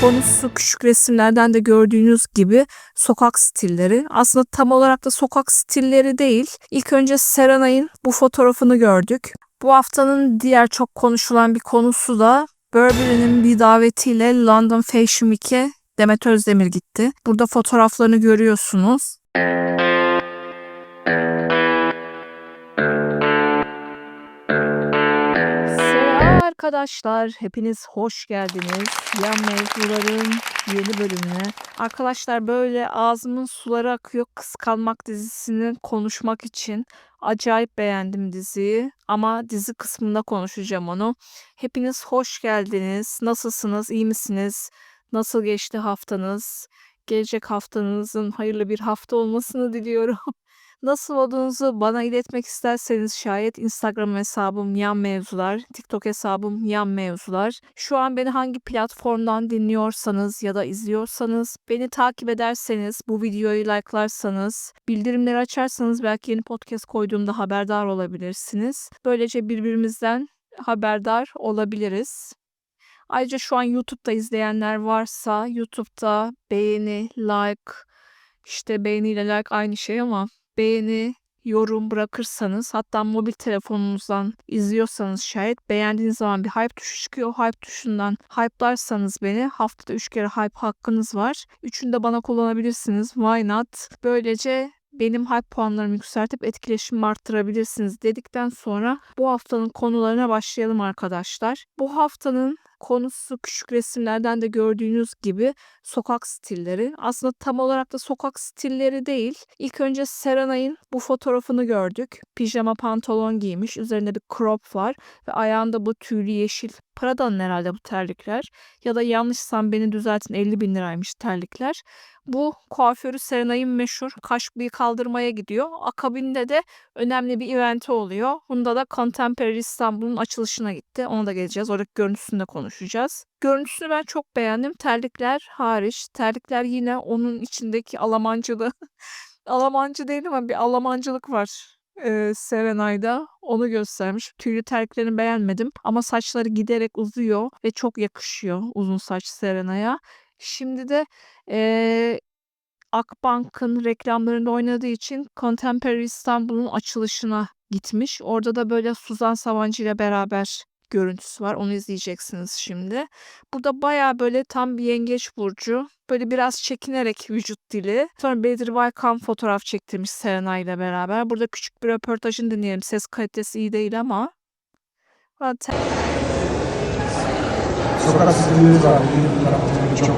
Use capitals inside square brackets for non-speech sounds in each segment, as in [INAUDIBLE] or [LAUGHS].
Konusu küçük resimlerden de gördüğünüz gibi sokak stilleri. Aslında tam olarak da sokak stilleri değil. İlk önce Serenay'ın bu fotoğrafını gördük. Bu haftanın diğer çok konuşulan bir konusu da Burberry'nin bir davetiyle London Fashion Week'e Demet Özdemir gitti. Burada fotoğraflarını görüyorsunuz. Arkadaşlar, hepiniz hoş geldiniz. Yan mevzuların yeni bölümüne. Arkadaşlar böyle ağzımın suları akıyor Kıskanmak dizisini konuşmak için. Acayip beğendim diziyi ama dizi kısmında konuşacağım onu. Hepiniz hoş geldiniz. Nasılsınız? iyi misiniz? Nasıl geçti haftanız? Gelecek haftanızın hayırlı bir hafta olmasını [LAUGHS] diliyorum. Nasıl olduğunuzu bana iletmek isterseniz şayet Instagram hesabım yan mevzular, TikTok hesabım yan mevzular. Şu an beni hangi platformdan dinliyorsanız ya da izliyorsanız, beni takip ederseniz, bu videoyu like'larsanız, bildirimleri açarsanız belki yeni podcast koyduğumda haberdar olabilirsiniz. Böylece birbirimizden haberdar olabiliriz. Ayrıca şu an YouTube'da izleyenler varsa YouTube'da beğeni, like, işte beğeniyle like aynı şey ama beğeni, yorum bırakırsanız hatta mobil telefonunuzdan izliyorsanız şayet beğendiğiniz zaman bir hype tuşu çıkıyor. Hype tuşundan hype'larsanız beni haftada 3 kere hype hakkınız var. Üçünü de bana kullanabilirsiniz. Why not? Böylece benim hype puanlarımı yükseltip etkileşimi arttırabilirsiniz dedikten sonra bu haftanın konularına başlayalım arkadaşlar. Bu haftanın konusu küçük resimlerden de gördüğünüz gibi sokak stilleri. Aslında tam olarak da sokak stilleri değil. İlk önce Serenay'ın bu fotoğrafını gördük. Pijama pantolon giymiş. Üzerinde bir crop var ve ayağında bu tüylü yeşil Prada'nın herhalde bu terlikler. Ya da yanlışsam beni düzeltin 50 bin liraymış terlikler. Bu kuaförü Serenay'ın meşhur kaş bıyık kaldırmaya gidiyor. Akabinde de önemli bir eventi oluyor. Bunda da Contemporary İstanbul'un açılışına gitti. Ona da geleceğiz. Oradaki görüntüsünü de konuşacağız. Görüntüsünü ben çok beğendim. Terlikler hariç. Terlikler yine onun içindeki Almancılığı. [LAUGHS] Almancı değil ama bir Almancılık var e, Serenay'da onu göstermiş. Tüylü terliklerini beğenmedim ama saçları giderek uzuyor ve çok yakışıyor uzun saç Serenay'a. Şimdi de e, Akbank'ın reklamlarında oynadığı için Contemporary İstanbul'un açılışına gitmiş. Orada da böyle Suzan Sabancı ile beraber görüntüsü var. Onu izleyeceksiniz şimdi. Burada baya böyle tam bir yengeç burcu. Böyle biraz çekinerek [LAUGHS] vücut dili. Sonra Bedir Baykan fotoğraf çektirmiş Serenay ile beraber. Burada küçük bir röportajını dinleyelim. Ses kalitesi iyi değil ama. Sokak stilleri var. Benim taraftarım çok.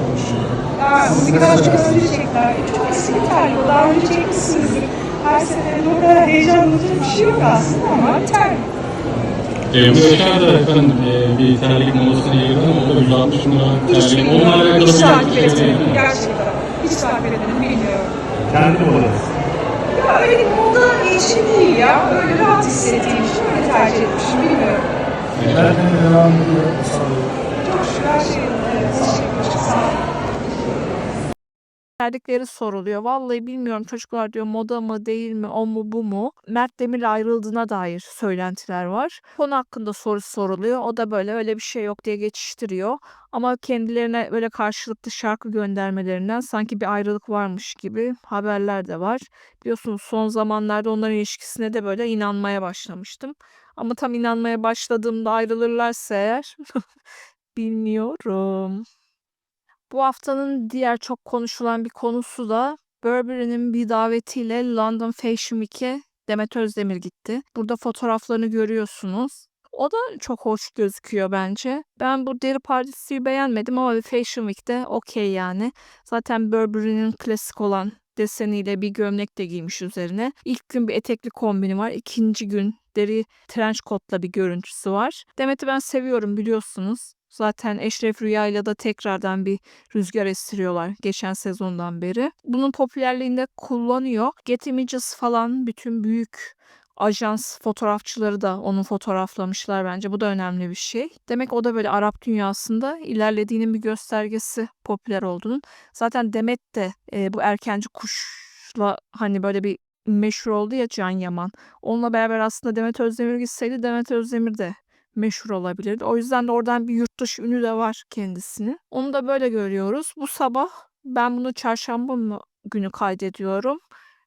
Yani birkaç gösterecekler. Çok eski bir terlik. Daha önce çekmişsinizdir. Her seferinde o kadar heyecanlanacak bir şey yok aslında ama terlik. E, bu geçen de efendim e, bir terlik molasına girdi ama o da 160 lira Hiç terlik. bilmiyorum. Onunla alakalı Hiç bir takip şey etmedim. Gerçekten. Hiç takip etmedim. Bilmiyorum. Kendi modası. Ya öyle bir moda işi değil ya. Öyle rahat hissettiğim için öyle tercih etmişim. Bilmiyorum. Derken devam ediyor. Sağ olun. Çok şükür her şey evet, verdikleri soruluyor. Vallahi bilmiyorum çocuklar diyor moda mı değil mi o mu bu mu? Mert Demir'le ayrıldığına dair söylentiler var. Konu hakkında soru soruluyor. O da böyle öyle bir şey yok diye geçiştiriyor. Ama kendilerine böyle karşılıklı şarkı göndermelerinden sanki bir ayrılık varmış gibi haberler de var. Biliyorsunuz son zamanlarda onların ilişkisine de böyle inanmaya başlamıştım. Ama tam inanmaya başladığımda ayrılırlarsa eğer [LAUGHS] bilmiyorum. Bu haftanın diğer çok konuşulan bir konusu da Burberry'nin bir davetiyle London Fashion Week'e Demet Özdemir gitti. Burada fotoğraflarını görüyorsunuz. O da çok hoş gözüküyor bence. Ben bu deri partisiyi beğenmedim ama Fashion Week'te okey yani. Zaten Burberry'nin klasik olan deseniyle bir gömlek de giymiş üzerine. İlk gün bir etekli kombini var. İkinci gün deri trench coat'la bir görüntüsü var. Demet'i ben seviyorum biliyorsunuz. Zaten Eşref Rüya'yla da tekrardan bir rüzgar estiriyorlar geçen sezondan beri. Bunun popülerliğinde kullanıyor. Get Images falan bütün büyük ajans fotoğrafçıları da onu fotoğraflamışlar bence. Bu da önemli bir şey. Demek o da böyle Arap dünyasında ilerlediğinin bir göstergesi popüler olduğunun. Zaten Demet de e, bu erkenci kuşla hani böyle bir meşhur oldu ya Can Yaman. Onunla beraber aslında Demet Özdemir gitseydi Demet Özdemir de meşhur olabilirdi. O yüzden de oradan bir yurt dışı ünü de var kendisinin. Onu da böyle görüyoruz. Bu sabah ben bunu çarşamba mı günü kaydediyorum.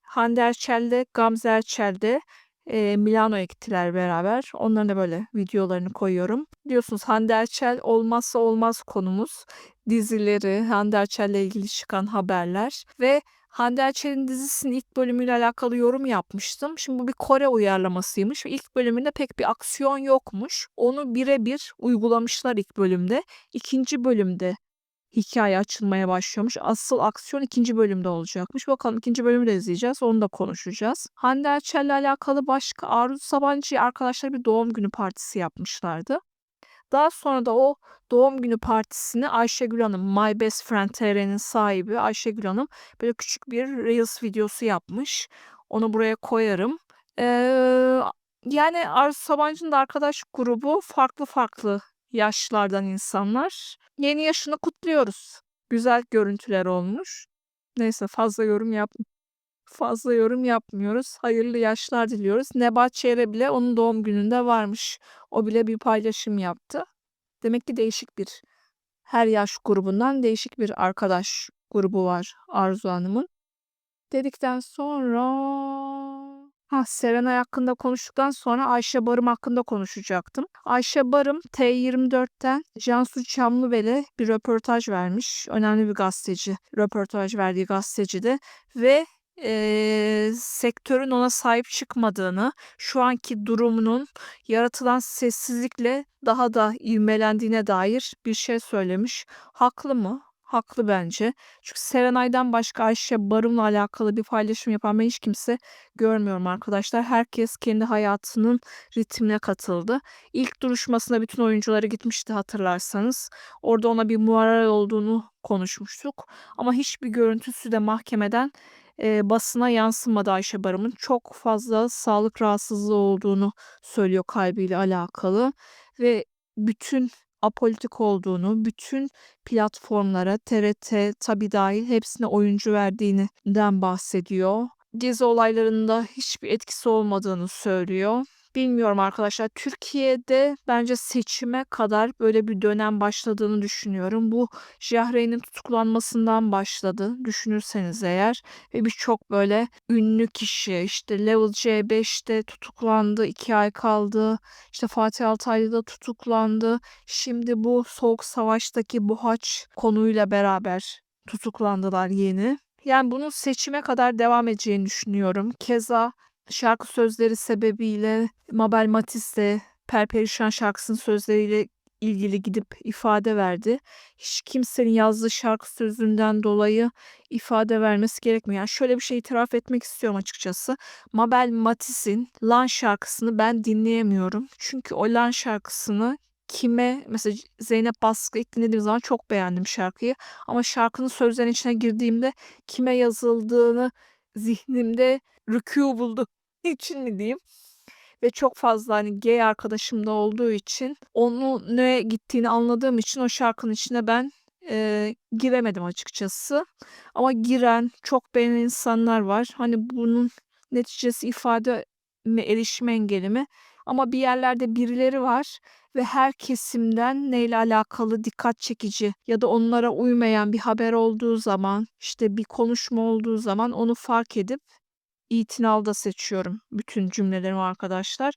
Hande Erçel de Gamze Erçel de e, Milano'ya gittiler beraber. Onların da böyle videolarını koyuyorum. Biliyorsunuz Hande Erçel olmazsa olmaz konumuz. Dizileri, Hande Erçel'le ilgili çıkan haberler ve Hande Erçel'in dizisinin ilk bölümüyle alakalı yorum yapmıştım. Şimdi bu bir Kore uyarlamasıymış ilk bölümünde pek bir aksiyon yokmuş. Onu birebir uygulamışlar ilk bölümde. İkinci bölümde hikaye açılmaya başlıyormuş. Asıl aksiyon ikinci bölümde olacakmış. Bakalım ikinci bölümü de izleyeceğiz. Onu da konuşacağız. Hande Erçel'le alakalı başka Arzu Sabancı arkadaşlar bir doğum günü partisi yapmışlardı. Daha sonra da o doğum günü partisini Ayşegül Hanım, My Best Friend TR'nin sahibi Ayşegül Hanım böyle küçük bir Reels videosu yapmış. Onu buraya koyarım. Ee, yani Arzu Sabancı'nın da arkadaş grubu farklı farklı yaşlardan insanlar. Yeni yaşını kutluyoruz. Güzel görüntüler olmuş. Neyse fazla yorum yap fazla yorum yapmıyoruz. Hayırlı yaşlar diliyoruz. Nebahat Çehre bile onun doğum gününde varmış. O bile bir paylaşım yaptı. Demek ki değişik bir her yaş grubundan değişik bir arkadaş grubu var Arzu Hanım'ın. Dedikten sonra ha Serenay hakkında konuştuktan sonra Ayşe Barım hakkında konuşacaktım. Ayşe Barım T24'ten Cansu Çamlıbel'e bir röportaj vermiş. Önemli bir gazeteci röportaj verdiği gazetecide ve eee, sektörün ona sahip çıkmadığını, şu anki durumunun yaratılan sessizlikle daha da ivmelendiğine dair bir şey söylemiş. Haklı mı? Haklı bence. Çünkü Serenay'dan başka Ayşe Barım'la alakalı bir paylaşım yapan ben hiç kimse görmüyorum arkadaşlar. Herkes kendi hayatının ritmine katıldı. İlk duruşmasına bütün oyuncuları gitmişti hatırlarsanız. Orada ona bir muharar olduğunu konuşmuştuk. Ama hiçbir görüntüsü de mahkemeden e, basına yansımadı Ayşe Barım'ın. Çok fazla sağlık rahatsızlığı olduğunu söylüyor kalbiyle alakalı ve bütün apolitik olduğunu, bütün platformlara, TRT tabi dahil hepsine oyuncu verdiğinden bahsediyor. Gezi olaylarında hiçbir etkisi olmadığını söylüyor. Bilmiyorum arkadaşlar. Türkiye'de bence seçime kadar böyle bir dönem başladığını düşünüyorum. Bu Jahreyn'in tutuklanmasından başladı düşünürseniz eğer ve birçok böyle ünlü kişi işte Level C5'te tutuklandı, iki ay kaldı. İşte Fatih Altaylı da tutuklandı. Şimdi bu Soğuk Savaş'taki Buhaç konuyla beraber tutuklandılar yeni. Yani bunun seçime kadar devam edeceğini düşünüyorum. Keza şarkı sözleri sebebiyle Mabel Matiz de Perperişan şarkısının sözleriyle ilgili gidip ifade verdi. Hiç kimsenin yazdığı şarkı sözünden dolayı ifade vermesi gerekmiyor. Yani şöyle bir şey itiraf etmek istiyorum açıkçası. Mabel Matiz'in Lan şarkısını ben dinleyemiyorum. Çünkü o Lan şarkısını kime mesela Zeynep Baskı ilk dinlediğim zaman çok beğendim şarkıyı. Ama şarkının sözlerinin içine girdiğimde kime yazıldığını zihnimde rükû buldu [LAUGHS] için mi diyeyim? Ve çok fazla hani gay arkadaşım da olduğu için onun ne gittiğini anladığım için o şarkının içine ben e, giremedim açıkçası. Ama giren çok beğenen insanlar var. Hani bunun neticesi ifade mi erişim engeli mi? Ama bir yerlerde birileri var ve her kesimden neyle alakalı dikkat çekici ya da onlara uymayan bir haber olduğu zaman, işte bir konuşma olduğu zaman onu fark edip itinalda seçiyorum bütün cümlelerimi arkadaşlar.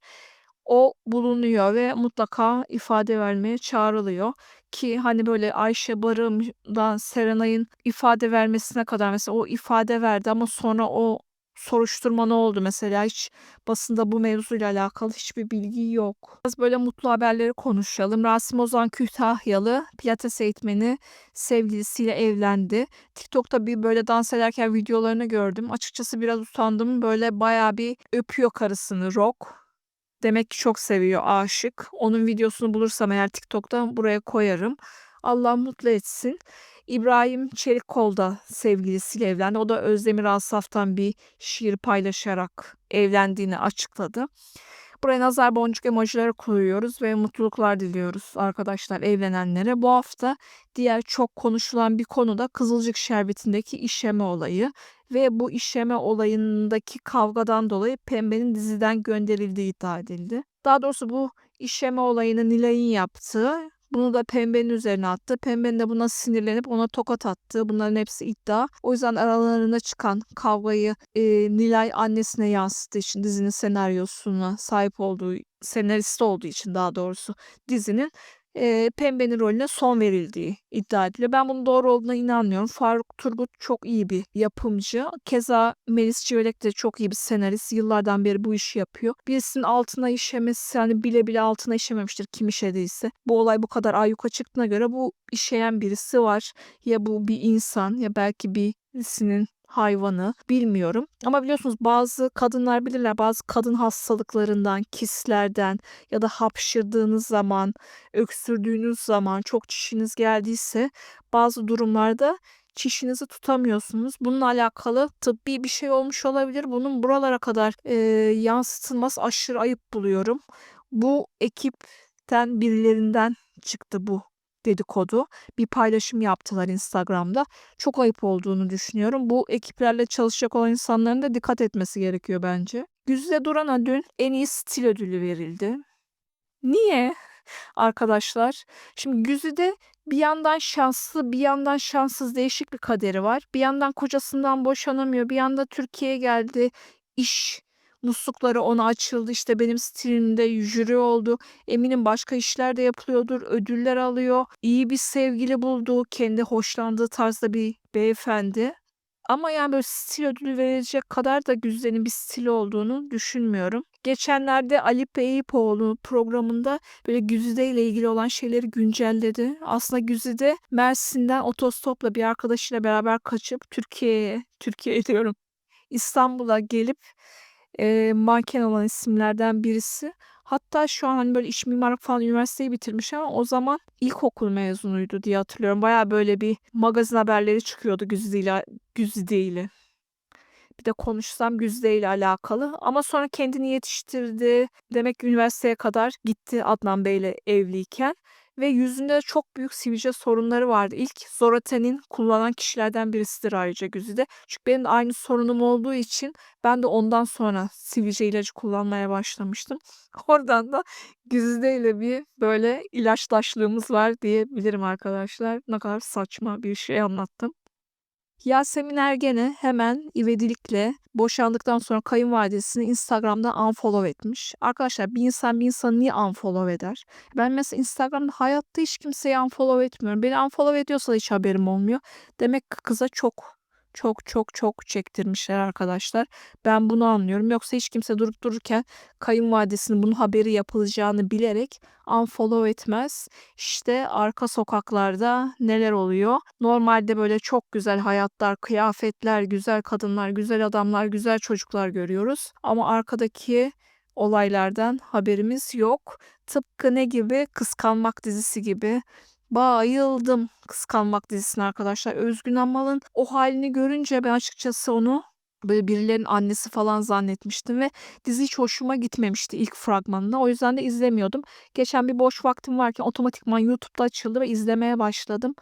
O bulunuyor ve mutlaka ifade vermeye çağrılıyor ki hani böyle Ayşe Barım'dan Serenay'ın ifade vermesine kadar mesela o ifade verdi ama sonra o soruşturma ne oldu mesela hiç basında bu mevzuyla alakalı hiçbir bilgi yok. Biraz böyle mutlu haberleri konuşalım. Rasim Ozan Kütahyalı pilates eğitmeni sevgilisiyle evlendi. TikTok'ta bir böyle dans ederken videolarını gördüm. Açıkçası biraz utandım. Böyle bayağı bir öpüyor karısını rock. Demek ki çok seviyor, aşık. Onun videosunu bulursam eğer TikTok'ta buraya koyarım. Allah mutlu etsin. İbrahim Çelikkol da sevgilisiyle evlendi. O da Özdemir Asaf'tan bir şiir paylaşarak evlendiğini açıkladı. Buraya nazar boncuk emojileri koyuyoruz ve mutluluklar diliyoruz arkadaşlar evlenenlere. Bu hafta diğer çok konuşulan bir konu da Kızılcık Şerbeti'ndeki işeme olayı ve bu işeme olayındaki kavgadan dolayı Pembe'nin diziden gönderildiği iddia edildi. Daha doğrusu bu işeme olayını Nilay'ın yaptığı. Bunu da Pembe'nin üzerine attı. Pembe'nin de buna sinirlenip ona tokat attı. Bunların hepsi iddia. O yüzden aralarında çıkan kavgayı e, Nilay annesine yansıttığı için dizinin senaryosuna sahip olduğu, senaristi olduğu için daha doğrusu dizinin e, Pembe'nin rolüne son verildiği iddia ediliyor. Ben bunun doğru olduğuna inanmıyorum. Faruk Turgut çok iyi bir yapımcı. Keza Melis Civelek de çok iyi bir senarist. Yıllardan beri bu işi yapıyor. Birisinin altına işemesi yani bile bile altına işememiştir kim işediyse. Bu olay bu kadar ayyuka çıktığına göre bu işeyen birisi var. Ya bu bir insan ya belki birisinin hayvanı bilmiyorum. Ama biliyorsunuz bazı kadınlar bilirler bazı kadın hastalıklarından, kislerden ya da hapşırdığınız zaman, öksürdüğünüz zaman çok çişiniz geldiyse bazı durumlarda çişinizi tutamıyorsunuz. Bununla alakalı tıbbi bir şey olmuş olabilir. Bunun buralara kadar e, yansıtılması aşırı ayıp buluyorum. Bu ekipten birilerinden çıktı bu dedikodu. Bir paylaşım yaptılar Instagram'da. Çok ayıp olduğunu düşünüyorum. Bu ekiplerle çalışacak olan insanların da dikkat etmesi gerekiyor bence. Güzide Duran'a dün en iyi stil ödülü verildi. Niye? Arkadaşlar, şimdi Güzide bir yandan şanslı, bir yandan şanssız değişik bir kaderi var. Bir yandan kocasından boşanamıyor, bir yanda Türkiye'ye geldi. İş muslukları ona açıldı. İşte benim stilimde jüri oldu. Eminim başka işler de yapılıyordur. Ödüller alıyor. İyi bir sevgili buldu. Kendi hoşlandığı tarzda bir beyefendi. Ama yani böyle stil ödülü verecek kadar da Güzide'nin bir stili olduğunu düşünmüyorum. Geçenlerde Ali Beypoğlu programında böyle Güzide ile ilgili olan şeyleri güncelledi. Aslında Güzide Mersin'den otostopla bir arkadaşıyla beraber kaçıp Türkiye'ye, Türkiye [LAUGHS] diyorum, İstanbul'a gelip e, manken olan isimlerden birisi. Hatta şu an hani böyle iç mimarlık falan üniversiteyi bitirmiş ama o zaman ilkokul mezunuydu diye hatırlıyorum. Baya böyle bir magazin haberleri çıkıyordu Güzide ile. Bir de konuşsam Güzide ile alakalı. Ama sonra kendini yetiştirdi. Demek ki üniversiteye kadar gitti Adnan Bey ile evliyken. Ve yüzünde de çok büyük sivilce sorunları vardı. İlk Zoraten'in kullanan kişilerden birisidir ayrıca Güzide. Çünkü benim de aynı sorunum olduğu için ben de ondan sonra sivilce ilacı kullanmaya başlamıştım. [LAUGHS] Oradan da Güzide ile bir böyle ilaçlaşlığımız var diyebilirim arkadaşlar. Ne kadar saçma bir şey anlattım. Yasemin Ergen'e hemen ivedilikle boşandıktan sonra kayınvalidesini Instagram'dan unfollow etmiş. Arkadaşlar bir insan bir insanı niye unfollow eder? Ben mesela Instagram'da hayatta hiç kimseyi unfollow etmiyorum. Beni unfollow ediyorsa da hiç haberim olmuyor. Demek ki kıza çok çok çok çok çektirmişler arkadaşlar. Ben bunu anlıyorum. Yoksa hiç kimse durup dururken kayınvalidesinin bunun haberi yapılacağını bilerek unfollow etmez. İşte arka sokaklarda neler oluyor? Normalde böyle çok güzel hayatlar, kıyafetler, güzel kadınlar, güzel adamlar, güzel çocuklar görüyoruz. Ama arkadaki olaylardan haberimiz yok. Tıpkı ne gibi? Kıskanmak dizisi gibi. Bayıldım Kıskanmak dizisine arkadaşlar. Özgün Amal'ın o halini görünce ben açıkçası onu böyle birilerinin annesi falan zannetmiştim ve dizi hiç hoşuma gitmemişti ilk fragmanında. O yüzden de izlemiyordum. Geçen bir boş vaktim varken otomatikman YouTube'da açıldı ve izlemeye başladım.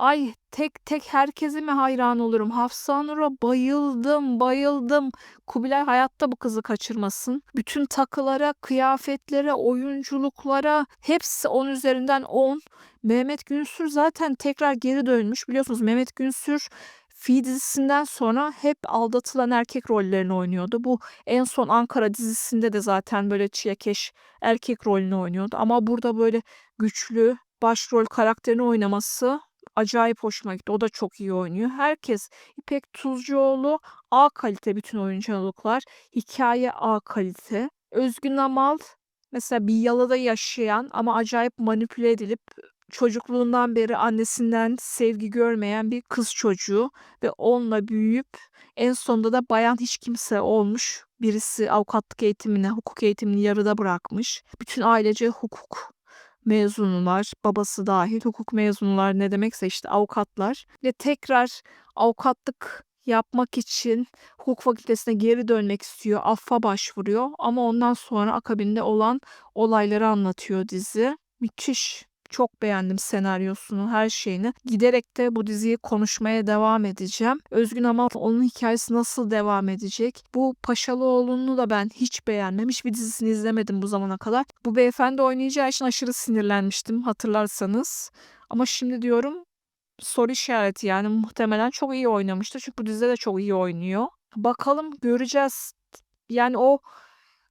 Ay tek tek herkese mi hayran olurum? Hafsa Nur'a bayıldım, bayıldım. Kubilay hayatta bu kızı kaçırmasın. Bütün takılara, kıyafetlere, oyunculuklara hepsi 10 üzerinden 10. Mehmet Günsür zaten tekrar geri dönmüş. Biliyorsunuz Mehmet Günsür Fi dizisinden sonra hep aldatılan erkek rollerini oynuyordu. Bu en son Ankara dizisinde de zaten böyle çilekeş erkek rolünü oynuyordu. Ama burada böyle güçlü başrol karakterini oynaması acayip hoşuma gitti. O da çok iyi oynuyor. Herkes İpek Tuzcuoğlu A kalite bütün oyunculuklar. Hikaye A kalite. Özgün Amal mesela bir yalada yaşayan ama acayip manipüle edilip çocukluğundan beri annesinden sevgi görmeyen bir kız çocuğu ve onunla büyüyüp en sonunda da bayan hiç kimse olmuş. Birisi avukatlık eğitimini, hukuk eğitimini yarıda bırakmış. Bütün ailece hukuk mezunular, babası dahil hukuk mezunular ne demekse işte avukatlar ve tekrar avukatlık yapmak için hukuk fakültesine geri dönmek istiyor, affa başvuruyor ama ondan sonra akabinde olan olayları anlatıyor dizi. Müthiş, Çok beğendim senaryosunu, her şeyini. Giderek de bu diziyi konuşmaya devam edeceğim. Özgün ama onun hikayesi nasıl devam edecek? Bu Paşalıoğlu'nu da ben hiç beğenmem. Hiçbir dizisini izlemedim bu zamana kadar. Bu beyefendi oynayacağı için aşırı sinirlenmiştim hatırlarsanız. Ama şimdi diyorum soru işareti yani muhtemelen çok iyi oynamıştır. Çünkü bu dizide de çok iyi oynuyor. Bakalım göreceğiz. Yani o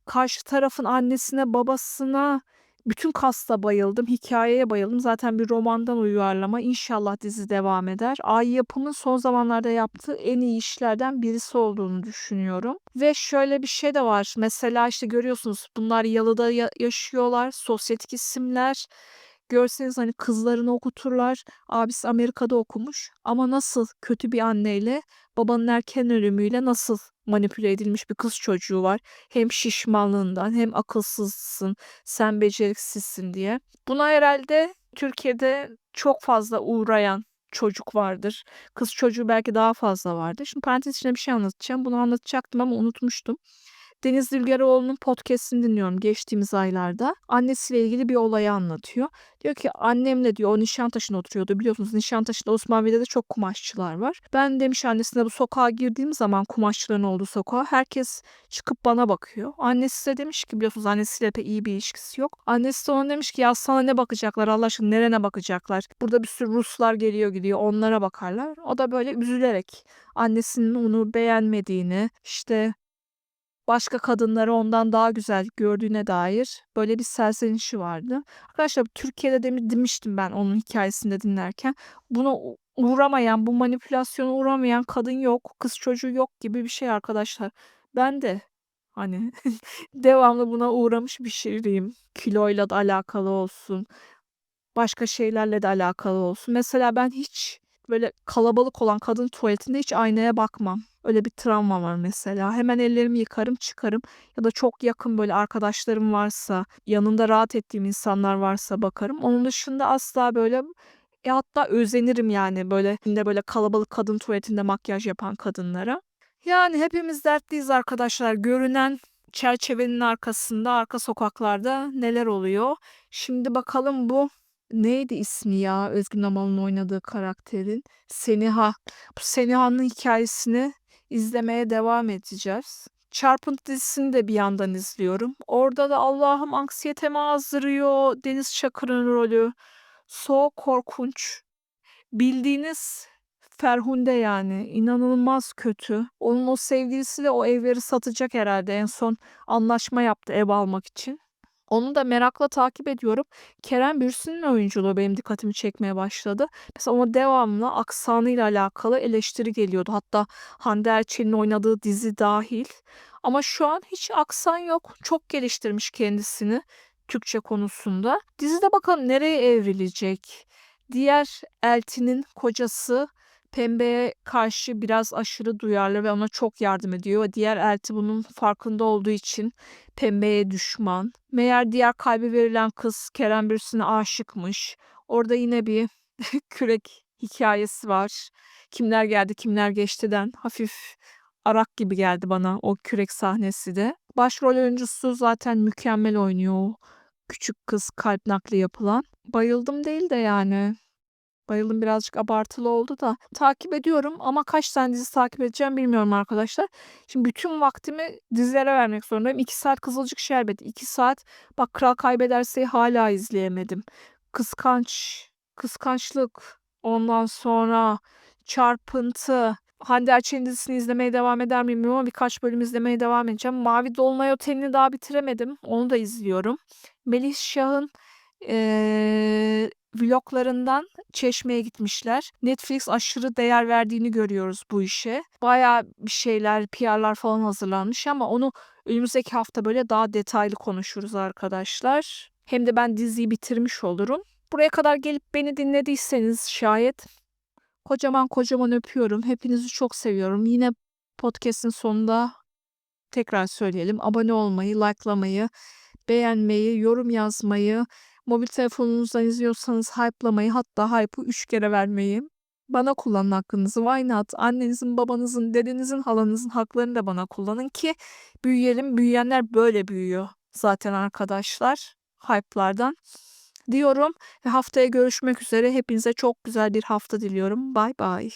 karşı tarafın annesine, babasına bütün kasta bayıldım. Hikayeye bayıldım. Zaten bir romandan uyarlama. İnşallah dizi devam eder. Ay Yapım'ın son zamanlarda yaptığı en iyi işlerden birisi olduğunu düşünüyorum. Ve şöyle bir şey de var. Mesela işte görüyorsunuz bunlar yalıda ya- yaşıyorlar. Sosyetik isimler. Görseniz hani kızlarını okuturlar. Abisi Amerika'da okumuş. Ama nasıl kötü bir anneyle babanın erken ölümüyle nasıl manipüle edilmiş bir kız çocuğu var. Hem şişmanlığından hem akılsızsın, sen beceriksizsin diye. Buna herhalde Türkiye'de çok fazla uğrayan çocuk vardır. Kız çocuğu belki daha fazla vardır. Şimdi parantez içinde bir şey anlatacağım. Bunu anlatacaktım ama unutmuştum. Deniz Dilgeroğlu'nun podcast'ini dinliyorum geçtiğimiz aylarda. Annesiyle ilgili bir olayı anlatıyor. Diyor ki annemle diyor o Nişantaşı'nda oturuyordu. Biliyorsunuz Nişantaşı'nda Osmaniye'de de çok kumaşçılar var. Ben demiş annesine bu sokağa girdiğim zaman kumaşçıların olduğu sokağa herkes çıkıp bana bakıyor. Annesi de demiş ki biliyorsunuz annesiyle pek iyi bir ilişkisi yok. Annesi de ona demiş ki ya sana ne bakacaklar Allah aşkına nerene bakacaklar. Burada bir sürü Ruslar geliyor gidiyor onlara bakarlar. O da böyle üzülerek annesinin onu beğenmediğini işte başka kadınları ondan daha güzel gördüğüne dair böyle bir serzenişi vardı. Arkadaşlar Türkiye'de demi- demiştim ben onun hikayesinde dinlerken. Buna uğramayan, bu manipülasyona uğramayan kadın yok, kız çocuğu yok gibi bir şey arkadaşlar. Ben de hani [LAUGHS] devamlı buna uğramış bir şeyim. Kiloyla da alakalı olsun, başka şeylerle de alakalı olsun. Mesela ben hiç böyle kalabalık olan kadın tuvaletinde hiç aynaya bakmam. Öyle bir travma var mesela. Hemen ellerimi yıkarım, çıkarım ya da çok yakın böyle arkadaşlarım varsa, yanında rahat ettiğim insanlar varsa bakarım. Onun dışında asla böyle e hatta özenirim yani böyle de böyle kalabalık kadın tuvaletinde makyaj yapan kadınlara. Yani hepimiz dertliyiz arkadaşlar. Görünen çerçevenin arkasında, arka sokaklarda neler oluyor? Şimdi bakalım bu neydi ismi ya Özgün Amal'ın oynadığı karakterin? Seniha. Bu Seniha'nın hikayesini izlemeye devam edeceğiz. Çarpıntı dizisini de bir yandan izliyorum. Orada da Allah'ım anksiyetemi azdırıyor. Deniz Çakır'ın rolü. So korkunç. Bildiğiniz Ferhunde yani. inanılmaz kötü. Onun o sevgilisi de o evleri satacak herhalde. En son anlaşma yaptı ev almak için. Onu da merakla takip ediyorum. Kerem Bürsin'in oyunculuğu benim dikkatimi çekmeye başladı. Mesela ona devamlı aksanıyla alakalı eleştiri geliyordu. Hatta Hande Erçel'in oynadığı dizi dahil. Ama şu an hiç aksan yok. Çok geliştirmiş kendisini Türkçe konusunda. Dizide bakalım nereye evrilecek? Diğer Elti'nin kocası Pembe'ye karşı biraz aşırı duyarlı ve ona çok yardım ediyor. Diğer Elti bunun farkında olduğu için Pembe'ye düşman. Meğer diğer kalbi verilen kız Kerem Bürsin'e aşıkmış. Orada yine bir [LAUGHS] kürek hikayesi var. Kimler geldi kimler geçtiden hafif arak gibi geldi bana o kürek sahnesi de. Başrol oyuncusu zaten mükemmel oynuyor. o Küçük kız kalp nakli yapılan. Bayıldım değil de yani. Bayıldım birazcık abartılı oldu da. Takip ediyorum ama kaç tane dizi takip edeceğim bilmiyorum arkadaşlar. Şimdi bütün vaktimi dizilere vermek zorundayım. 2 saat Kızılcık Şerbeti, 2 saat bak Kral Kaybederse'yi hala izleyemedim. Kıskanç, kıskançlık, ondan sonra çarpıntı. Hande Erçel'in dizisini izlemeye devam eder miyim bilmiyorum ama birkaç bölüm izlemeye devam edeceğim. Mavi Dolunay Oteli'ni daha bitiremedim. Onu da izliyorum. Melih Şah'ın eee vloglarından Çeşme'ye gitmişler. Netflix aşırı değer verdiğini görüyoruz bu işe. Bayağı bir şeyler, PR'lar falan hazırlanmış ama onu önümüzdeki hafta böyle daha detaylı konuşuruz arkadaşlar. Hem de ben diziyi bitirmiş olurum. Buraya kadar gelip beni dinlediyseniz şayet kocaman kocaman öpüyorum. Hepinizi çok seviyorum. Yine podcast'in sonunda tekrar söyleyelim. Abone olmayı, likelamayı, beğenmeyi, yorum yazmayı, mobil telefonunuzdan izliyorsanız hype'lamayı hatta hype'ı 3 kere vermeyi. Bana kullanın hakkınızı. Why not? Annenizin, babanızın, dedenizin, halanızın haklarını da bana kullanın ki büyüyelim. Büyüyenler böyle büyüyor zaten arkadaşlar. Hype'lardan. diyorum ve haftaya görüşmek üzere. Hepinize çok güzel bir hafta diliyorum. Bay bay.